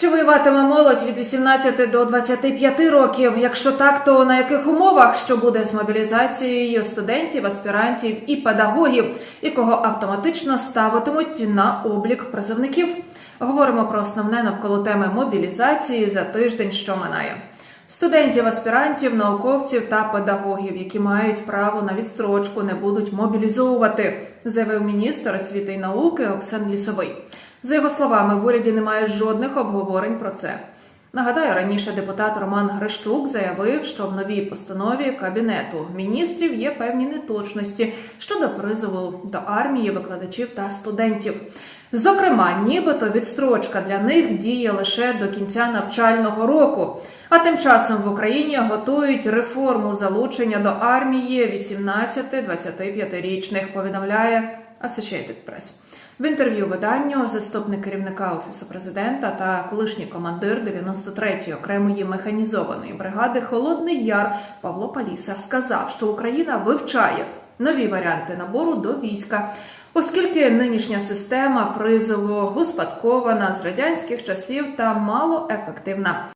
Чи воюватиме молодь від 18 до 25 років? Якщо так, то на яких умовах що буде з мобілізацією студентів, аспірантів і педагогів, і кого автоматично ставитимуть на облік призовників? Говоримо про основне навколо теми мобілізації за тиждень, що минає. Студентів, аспірантів, науковців та педагогів, які мають право на відстрочку, не будуть мобілізовувати, заявив міністр освіти і науки Оксан Лісовий. За його словами, в уряді немає жодних обговорень про це. Нагадаю, раніше депутат Роман Грищук заявив, що в новій постанові кабінету міністрів є певні неточності щодо призову до армії викладачів та студентів. Зокрема, нібито відстрочка для них діє лише до кінця навчального року. А тим часом в Україні готують реформу залучення до армії 18-25-річних, повідомляє Associated Press. В інтерв'ю виданню заступник керівника офісу президента та колишній командир 93-ї окремої механізованої бригади Холодний Яр Павло Паліса сказав, що Україна вивчає нові варіанти набору до війська, оскільки нинішня система призову успадкована з радянських часів та мало ефективна.